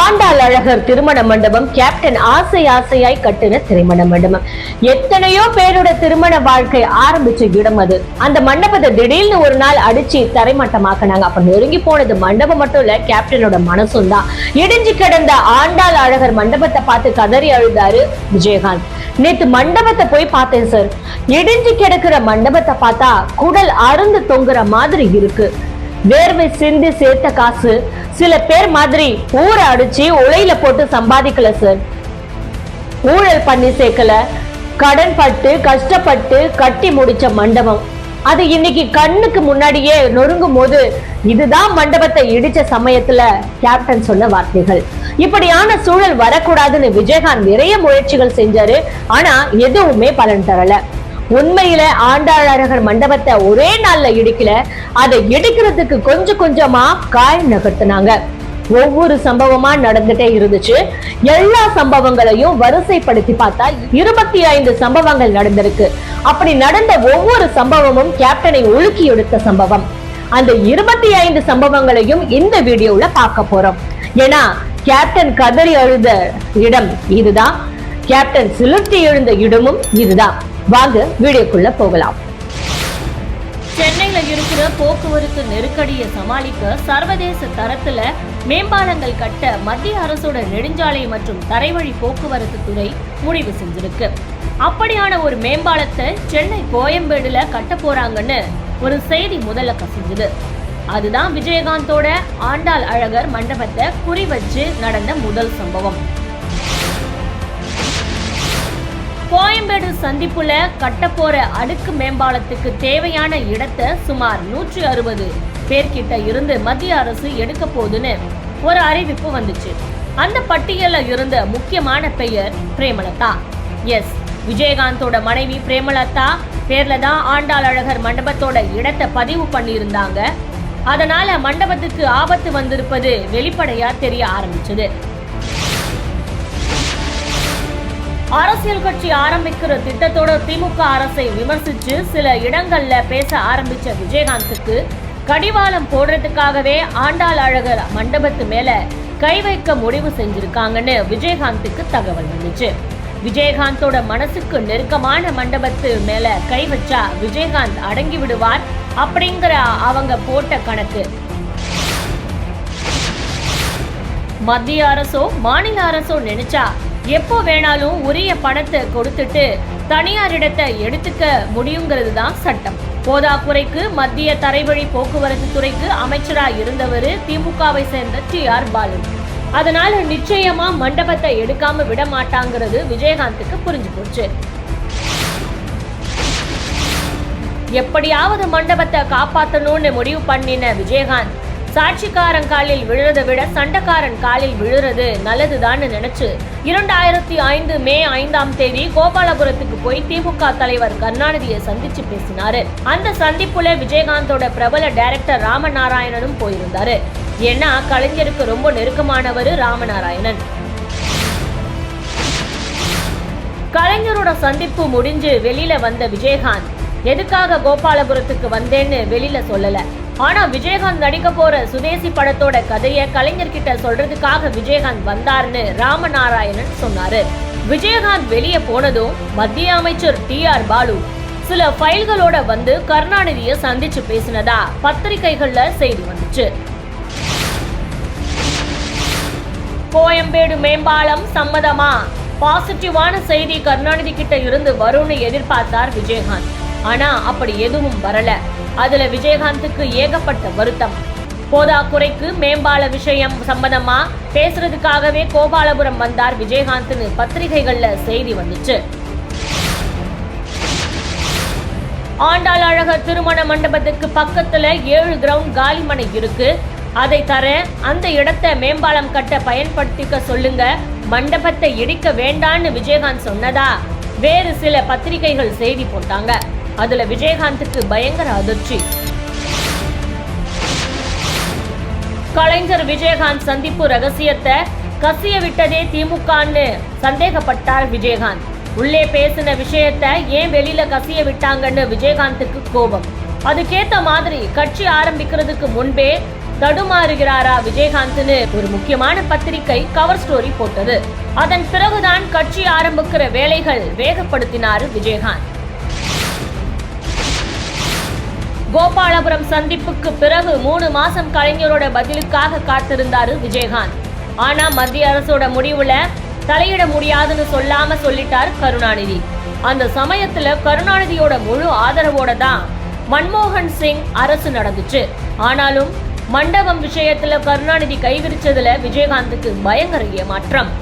ஆண்டாள் அழகர் திருமண மண்டபம் கேப்டன் ஆசை ஆசையாய் கட்டின திருமண மண்டபம். எத்தனையோ பேரோட திருமண வாழ்க்கை ஆரம்பிச்ச இடம் அது. அந்த மண்டபத்தை திடீர்னு ஒரு நாள் அடிச்சு தரைமட்டமாக்குனாங்க. அப்ப நெருங்கி போனது மண்டபம் மட்டும் இல்ல கேப்டனோட மனசும் தான். இடிஞ்சு கிடந்த ஆண்டாள் அழகர் மண்டபத்தை பார்த்து கதறி அழுதாரு விஜயகாந்த். நேத்து மண்டபத்தை போய் பார்த்தேன் சார். இடிஞ்சு கிடக்குற மண்டபத்தை பார்த்தா குடல் அருந்து தொங்குற மாதிரி இருக்கு. வேர்வை சிந்தி சேர்த்த காசு. சில பேர் மாதிரி ஊரை அடிச்சு உலையில போட்டு சம்பாதிக்கல சார் ஊழல் பண்ணி சேர்க்கல. கடன் பட்டு கஷ்டப்பட்டு கட்டி முடிச்ச மண்டபம். அது இன்னைக்கு கண்ணுக்கு முன்னாடியே நொறுங்கும் போது இதுதான் மண்டபத்தை இடிச்ச சமயத்துல கேப்டன் சொன்ன வார்த்தைகள். இப்படியான சூழல் வரக்கூடாதுன்னு விஜயகாந்த் நிறைய முயற்சிகள் செஞ்சாரு. ஆனா எதுவுமே பலன் தரல. உண்மையில ஆண்டாளரகர் மண்டபத்தை ஒரே நாள்ல இடிக்கல. அதை இடிக்கிறதுக்கு கொஞ்சம் கொஞ்சமா காய் நகர்த்தினாங்க. ஒவ்வொரு சம்பவமா நடந்துட்டே இருந்துச்சு. எல்லா சம்பவங்களையும் வரிசைப்படுத்தி பார்த்தா இருபத்தி ஐந்து சம்பவங்கள் நடந்திருக்கு. அப்படி நடந்த ஒவ்வொரு சம்பவமும் கேப்டனை உலுக்கி எடுத்த சம்பவம். அந்த இருபத்தி ஐந்து சம்பவங்களையும் இந்த வீடியோல பார்க்க போறோம். ஏன்னா கேப்டன் கதறி அழுத இடம் இதுதான். கேப்டன் சிலிர்த்தி எழுந்த இடமும் இதுதான். வாங்க வீடியோக்குள்ள போகலாம். சென்னையில இருக்கிற போக்குவரத்து நெருக்கடியை சமாளிக்க சர்வதேச தரத்துல மேம்பாலங்கள் கட்ட மத்திய அரசோட நெடுஞ்சாலை மற்றும் தரைவழி போக்குவரத்து துறை முடிவு செஞ்சிருக்கு. அப்படியான ஒரு மேம்பாலத்தை சென்னை கோயம்பேடுல கட்ட போறாங்கன்னு ஒரு செய்தி முதல்ல கசிஞ்சுது. அதுதான் விஜயகாந்தோட ஆண்டாள் அழகர் மண்டபத்தை குறி வச்சு நடந்த முதல் சம்பவம். கோயம்பேடு சந்திப்புல கட்டப்போற அடுக்கு மேம்பாலத்துக்கு தேவையான இடத்தை சுமார் நூற்றி அறுபது பேர்கிட்ட இருந்து மத்திய அரசு எடுக்க போகுதுன்னு ஒரு அறிவிப்பு வந்துச்சு. அந்த பட்டியலில் இருந்த முக்கியமான பெயர் பிரேமலதா. எஸ். விஜயகாந்தோட மனைவி பிரேமலதா பேர்ல தான் ஆண்டாள் அழகர் மண்டபத்தோட இடத்தை பதிவு பண்ணியிருந்தாங்க. அதனால மண்டபத்துக்கு ஆபத்து வந்திருப்பது வெளிப்படையா தெரிய ஆரம்பிச்சது. அரசியல் கட்சி ஆரம்பிக்கிற திட்டத்தோட திமுக அரசை விமர்சிச்சு சில இடங்கள்ல பேச ஆரம்பிச்ச விஜயகாந்துக்கு கடிவாளம் போடுறதுக்காகவே ஆண்டாள் அழகர் மண்டபத்து மேல கை வைக்க முடிவு செஞ்சிருக்காங்கன்னு விஜயகாந்துக்கு தகவல் வந்துச்சு. விஜயகாந்தோட மனசுக்கு நெருக்கமான மண்டபத்து மேல கை வச்சா விஜயகாந்த் அடங்கி விடுவார் அப்படிங்கிற அவங்க போட்ட கணக்கு. மத்திய அரசோ மாநில அரசோ நினைச்சா எப்போ வேணாலும் உரிய பணத்தை கொடுத்துட்டு தனியாரிடத்தை எடுத்துக்க முடியுங்கிறது தான் சட்டம். போதாக்குறைக்கு மத்திய தரைவழி போக்குவரத்து துறைக்கு அமைச்சரா இருந்தவர் திமுகவை சேர்ந்த டி ஆர் பாலு. அதனால நிச்சயமா மண்டபத்தை எடுக்காம விட மாட்டாங்கிறது விஜயகாந்துக்கு புரிஞ்சு போச்சு. எப்படியாவது மண்டபத்தை காப்பாத்தணும்னு முடிவு பண்ணின விஜயகாந்த் சாட்சிக்காரன் காலில் விழுறதை விட சண்டைக்காரன் காலில் விழுறது நல்லதுதான்னு நினைச்சு இரண்டாயிரத்தி ஐந்து மே ஐந்தாம் தேதி கோபாலபுரத்துக்கு போய் திமுக தலைவர் கருணாநிதியை சந்திச்சு பேசினாரு. அந்த சந்திப்புல விஜயகாந்தோட பிரபல டைரக்டர் ராமநாராயணனும் போயிருந்தாரு. ஏன்னா கலைஞருக்கு ரொம்ப நெருக்கமானவர் ராமநாராயணன். கலைஞரோட சந்திப்பு முடிஞ்சு வெளியில வந்த விஜயகாந்த் எதுக்காக கோபாலபுரத்துக்கு வந்தேன்னு வெளியில சொல்லல. ஆனா விஜயகாந்த் நடிக்க போற சுதேசி படத்தோட கதையை கலைஞர்கிட்ட சொல்றதுக்காக விஜயகாந்த் வந்தாருன்னு ராமநாராயணன் சொன்னாரு. விஜயகாந்த் வெளியே போனதும் மத்திய அமைச்சர் டி ஆர் பாலு சில ஃபைல்களோட வந்து கருணாநிதியை சந்திச்சு பேசினதா பத்திரிகைகள்ல செய்தி வந்துச்சு. கோயம்பேடு மேம்பாலம் சம்மதமா? பாசிட்டிவான செய்தி கருணாநிதி கிட்ட இருந்து வரும்னு எதிர்பார்த்தார் விஜயகாந்த். ஆனா அப்படி எதுவும் வரல. அதுல விஜயகாந்துக்கு ஏகப்பட்ட வருத்தம். போதாக்குறைக்கு மேம்பால விஷயம் சம்பந்தமா பேசுறதுக்காகவே கோபாலபுரம் வந்தார் விஜயகாந்த்னு பத்திரிகைகள்ல செய்தி வந்துச்சு. ஆண்டாள் அழகர் திருமண மண்டபத்துக்கு பக்கத்துல ஏழு கிரவுண்ட் காலிமனை இருக்கு. அதை தர அந்த இடத்தை மேம்பாலம் கட்ட பயன்படுத்திக்க சொல்லுங்க. மண்டபத்தை இடிக்க வேண்டான்னு விஜயகாந்த் சொன்னதா? வேறு சில பத்திரிகைகள் செய்தி போட்டாங்க. அதுல விஜயகாந்துக்கு பயங்கர அதிர்ச்சி. கலைஞர் விஜயகாந்த் சந்திப்பு ரகசியத்தை கசிய விட்டதே திமுகன்னு சந்தேகப்பட்டார் விஜயகாந்த். உள்ளே பேசின விஷயத்த ஏன் வெளியில கசிய விட்டாங்கன்னு விஜயகாந்துக்கு கோபம். அதுக்கேத்த மாதிரி கட்சி ஆரம்பிக்கிறதுக்கு முன்பே தடுமாறுகிறாரா விஜயகாந்த்னு ஒரு முக்கியமான பத்திரிகை கவர் ஸ்டோரி போட்டது. அதன் பிறகுதான் கட்சி ஆரம்பிக்கிற வேலைகள் வேகப்படுத்தினாரு விஜயகாந்த். கோபாலபுரம் சந்திப்புக்கு பிறகு மூணு மாசம் கலைஞரோட பதிலுக்காக காத்திருந்தாரு விஜயகாந்த். ஆனா மத்திய அரசோட முடிவுல தலையிட முடியாதுன்னு சொல்லாம சொல்லிட்டார் கருணாநிதி. அந்த சமயத்துல கருணாநிதியோட முழு ஆதரவோட தான் மன்மோகன் சிங் அரசு நடந்துச்சு. ஆனாலும் மண்டபம் விஷயத்துல கருணாநிதி கைவிரிச்சதுல விஜயகாந்துக்கு பயங்கர ஏமாற்றம்.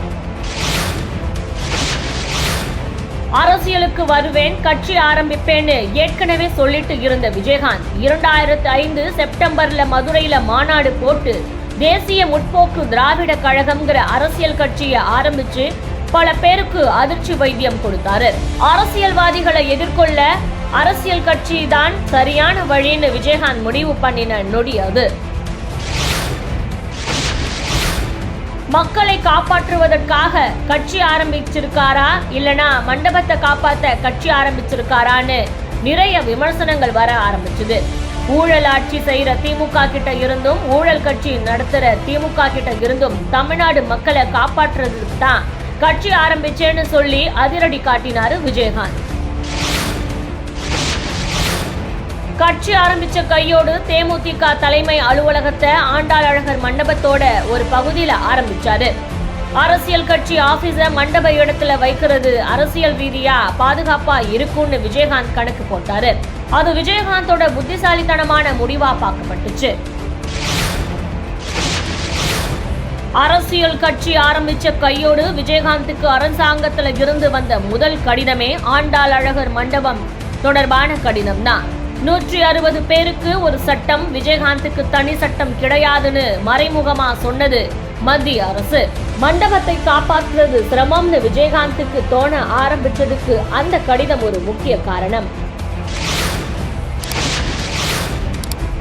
அரசியலுக்கு வருவேன் கட்சி ஆரம்பிப்பேன்னு ஏற்கனவே சொல்லிட்டு இருந்த விஜயகாந்த் இரண்டாயிரத்து ஐந்து செப்டம்பர்ல மதுரையில மாநாடு போட்டு தேசிய முற்போக்கு திராவிட கழகம்ங்கிற அரசியல் கட்சியை ஆரம்பிச்சு பல பேருக்கு அதிர்ச்சி வைத்தியம் கொடுத்தாரு. அரசியல்வாதிகளை எதிர்கொள்ள அரசியல் கட்சி தான் சரியான வழின்னு விஜயகாந்த் முடிவு பண்ணின நொடி அது. மக்களை காப்பாற்றுவதற்காக கட்சி ஆரம்பிச்சிருக்காரா? இல்லனா மண்டபத்தை காப்பாத்த கட்சி ஆரம்பிச்சிருக்காரான்னு நிறைய விமர்சனங்கள் வர ஆரம்பிச்சது. ஊழல் ஆட்சி செய்யற திமுக கிட்ட இருந்தும் ஊழல் கட்சி நடத்துற திமுக கிட்ட இருந்தும் தமிழ்நாடு மக்களை காப்பாற்றுறதுக்கு தான் கட்சி ஆரம்பிச்சேன்னு சொல்லி அதிரடி காட்டினாரு விஜயகாந்த். கட்சி ஆரம்பிச்ச கையோடு தேமுதிக தலைமை அலுவலகத்தை ஆண்டாள் அழகர் மண்டபத்தோட ஒரு பகுதியில ஆரம்பிச்சாரு. அரசியல் கட்சி ஆபீஸ மண்டப இடத்துல வைக்கிறது அரசியல் ரீதியா பாதுகாப்பா இருக்கும்னு விஜயகாந்த் கணக்கு போட்டாரு. அது விஜயகாந்தோட புத்திசாலித்தனமான முடிவா பார்க்கப்பட்டுச்சு. அரசியல் கட்சி ஆரம்பிச்ச கையோடு விஜயகாந்துக்கு அரசாங்கத்துல இருந்து வந்த முதல் கடிதமே ஆண்டாள் அழகர் மண்டபம் தொடர்பான கடிதம் தான் நூற்றி அறுபது பேருக்கு ஒரு சட்டம் விஜயகாந்துக்கு தனி சட்டம் கிடையாதுன்னு மறைமுகமா சொன்னது மத்திய அரசு. மண்டபத்தை காப்பாற்றுறது சிரமம்னு விஜயகாந்துக்கு தோண ஆரம்பிச்சதுக்கு அந்த கடிதம் ஒரு முக்கிய காரணம்.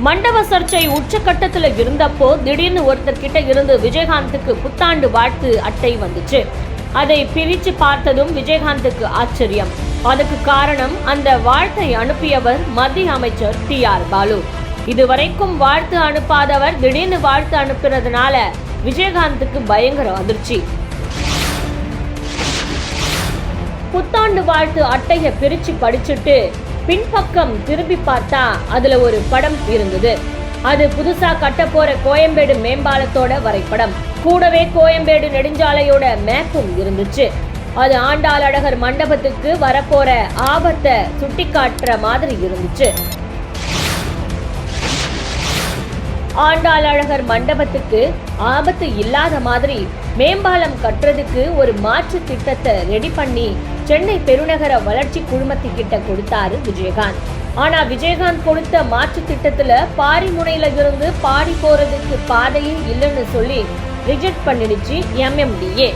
மண்டப சர்ச்சை உச்சக்கட்டத்தில் இருந்தப்போ திடீர்னு ஒருத்தர் கிட்ட இருந்து விஜயகாந்துக்கு புத்தாண்டு வாழ்த்து அட்டை வந்துச்சு. அதை பிரித்து பார்த்ததும் விஜயகாந்துக்கு ஆச்சரியம். அதுக்கு காரணம் அந்த வாழ்த்தை அனுப்பியவர் மத்திய அமைச்சர் டி ஆர் பாலு. இதுவரைக்கும் வாழ்த்து அனுப்பாதவர் திடீர்னு வாழ்த்து அனுப்புறதுனால விஜயகாந்துக்கு பயங்கர அதிர்ச்சி. புத்தாண்டு வாழ்த்து அட்டையை பிரிச்சு படிச்சுட்டு பின்பக்கம் திரும்பி பார்த்தா அதுல ஒரு படம் இருந்தது. அது புதுசா கட்ட போற கோயம்பேடு மேம்பாலத்தோட வரைபடம். கூடவே கோயம்பேடு நெடுஞ்சாலையோட மேப்பும் இருந்துச்சு. அது ஆண்டாள் அழகர் மண்டபத்துக்கு வரப்போற ஆபத்தை சுட்டிக்காட்டுற மாதிரி இருந்துச்சு. ஆண்டாள் அழகர் மண்டபத்துக்கு ஆபத்து இல்லாத மாதிரி மேம்பாலம் கட்டுறதுக்கு ஒரு மாற்று திட்டத்தை ரெடி பண்ணி சென்னை பெருநகர வளர்ச்சி குழுமத்துக்கிட்ட கொடுத்தாரு விஜயகாந்த். ஆனா விஜயகாந்த் கொடுத்த மாற்று திட்டத்துல பாரிமுனையில இருந்து பாடி போறதுக்கு பாதையே இல்லைன்னு சொல்லி ரிஜெக்ட் பண்ணிடுச்சு எம்எம்டிஏ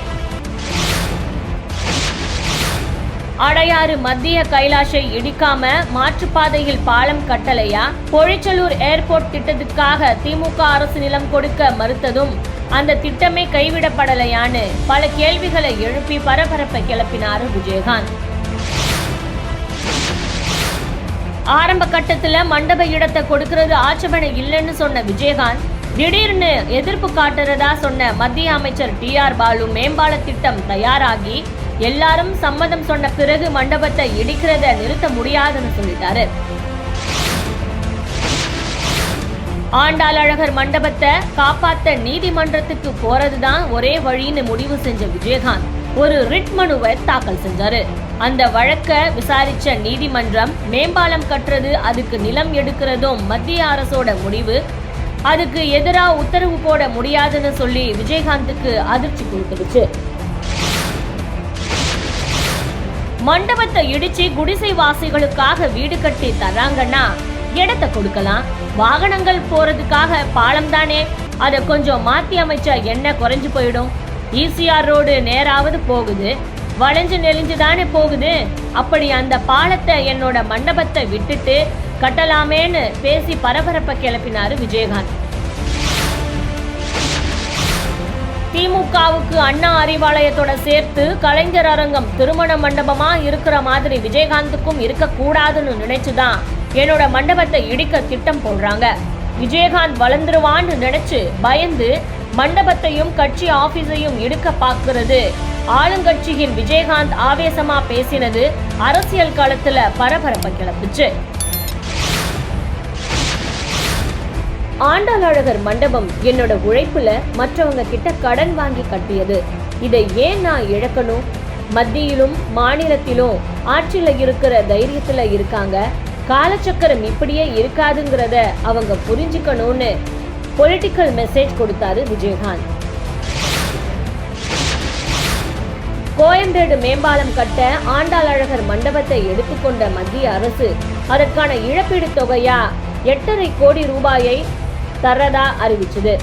அடையாறு மத்திய கைலாஷை இடிக்காம மாற்றுப்பாதையில் பாலம் கட்டலையா? பொழிச்சலூர் ஏர்போர்ட் திட்டத்துக்காக திமுக அரசு நிலம் கொடுக்க மறுத்ததும் அந்த திட்டமே கைவிடப்படலையான்னு பல கேள்விகளை எழுப்பி பரபரப்பை கிளப்பினார் விஜயகாந்த். ஆரம்ப கட்டத்துல மண்டப இடத்தை கொடுக்கறது ஆட்சேபனை இல்லைன்னு சொன்ன விஜயகாந்த் திடீர்னு எதிர்ப்பு காட்டுறதா சொன்ன மத்திய அமைச்சர் டி ஆர் பாலு மேம்பால திட்டம் தயாராகி எல்லாரும் சம்மதம் சொன்ன பிறகு மண்டபத்தை இடிக்கிறத நிறுத்த முடியாதுன்னு சொல்லிட்டாரு. ஆண்டாள் அழகர் மண்டபத்தை காப்பாத்த நீதிமன்றத்துக்கு போறதுதான் ஒரே வழின்னு முடிவு செஞ்ச விஜயகாந்த். ஒரு ரிட் மனுவை தாக்கல் செஞ்சாரு. அந்த வழக்க விசாரிச்ச நீதிமன்றம் மேம்பாலம் கட்டுறது அதுக்கு நிலம் எடுக்கிறதும் மத்திய அரசோட முடிவு. அதுக்கு எதிராக உத்தரவு போட முடியாதுன்னு சொல்லி விஜயகாந்துக்கு அதிர்ச்சி கொடுத்துடுச்சு. மண்டபத்தை இடிச்சு குடிசை வாசிகளுக்காக வீடு கட்டி தர்றாங்கன்னா இடத்தை கொடுக்கலாம். வாகனங்கள் போறதுக்காக பாலம் தானே. அதை கொஞ்சம் மாத்தி அமைச்சா என்ன குறைஞ்சு போயிடும்? ஈசிஆர் ரோடு நேராவது போகுது. வளைஞ்சு நெளிஞ்சு தானே போகுது. அப்படி அந்த பாலத்தை என்னோட மண்டபத்தை விட்டுட்டு கட்டலாமேன்னு பேசி பரபரப்பை கிளப்பினாரு விஜயகாந்த். திமுகவுக்கு அண்ணா அறிவாலயத்தோட சேர்த்து கலைஞர் அரங்கம் திருமண மண்டபமா இருக்கிற மாதிரி விஜயகாந்துக்கும் இருக்க கூடாதுன்னு நினைச்சுதான் என்னோட மண்டபத்தை இடிக்க திட்டம் போடுறாங்க. விஜயகாந்த் வளர்ந்துருவான்னு நினைச்சு பயந்து மண்டபத்தையும் கட்சி ஆபீஸையும் இடுக்க பார்க்கிறது ஆளுங்கட்சியின் விஜயகாந்த் ஆவேசமா பேசினது அரசியல் களத்துல பரபரப்பை கிளப்புச்சு. ஆண்டாளழகர் மண்டபம் என்னோட உழைப்புல மற்றவங்க கிட்ட கடன் வாங்கி கட்டியது. இதை ஏன் நான் இழக்கணும்? மத்தியிலும் மாநிலத்திலும் ஆட்சியில இருக்கிற தைரியத்துல இருக்காங்க. காலச்சக்கரம் இப்படியே இருக்காதுங்கிறத அவங்க புரிஞ்சுக்கணும்னு பொலிட்டிக்கல் மெசேஜ் கொடுத்தாரு விஜயகாந்த். கோயம்பேடு மேம்பாலம் கட்ட ஆண்டாளழகர் மண்டபத்தை எடுத்துக்கொண்ட மத்திய அரசு அதற்கான இழப்பீடு தொகையா எட்டரை கோடி ரூபாயை தர்றதா அறிவிச்சது.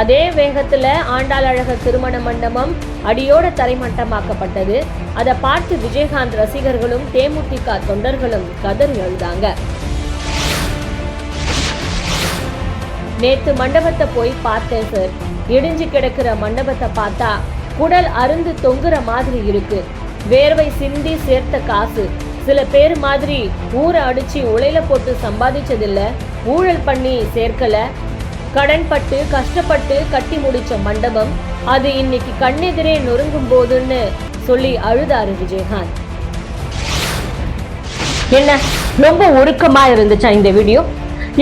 அதே வேகத்துல ஆண்டாளழக திருமண மண்டபம் அடியோட தரைமட்டமாக்கப்பட்டது. அதை பார்த்து விஜயகாந்த் ரசிகர்களும் தேமுதிக தொண்டர்களும் கதறி எழுதாங்க நேத்து மண்டபத்தை போய் பார்த்தேன் சார் இடிஞ்சு கிடக்கிற மண்டபத்தை பார்த்தா குடல் அருந்து தொங்குற மாதிரி இருக்கு. வேர்வை சிந்தி சேர்த்த காசு. சில பேர் மாதிரி ஊரை அடிச்சு உலையில போட்டு சம்பாதிச்சதில்ல. ஊழல் பண்ணி சேர்க்கல. கடன் பட்டு கஷ்டப்பட்டு கட்டி முடிச்ச மண்டபம் அது இன்னைக்கு கண்ணெதிரே நொறுங்கும் போதுன்னு சொல்லி அழுதாரு விஜயகாந்த். என்ன ரொம்ப ஒடுக்கமா இருந்துச்சா இந்த வீடியோ?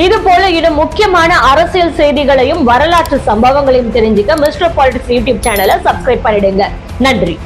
இது போல இன்னும் முக்கியமான அரசியல் செய்திகளையும் வரலாற்று சம்பவங்களையும் தெரிஞ்சுக்க மிஸ்டர் பாலிடிக்ஸ் யூடியூப் சேனலை சப்ஸ்கிரைப் பண்ணிடுங்க. நன்றி.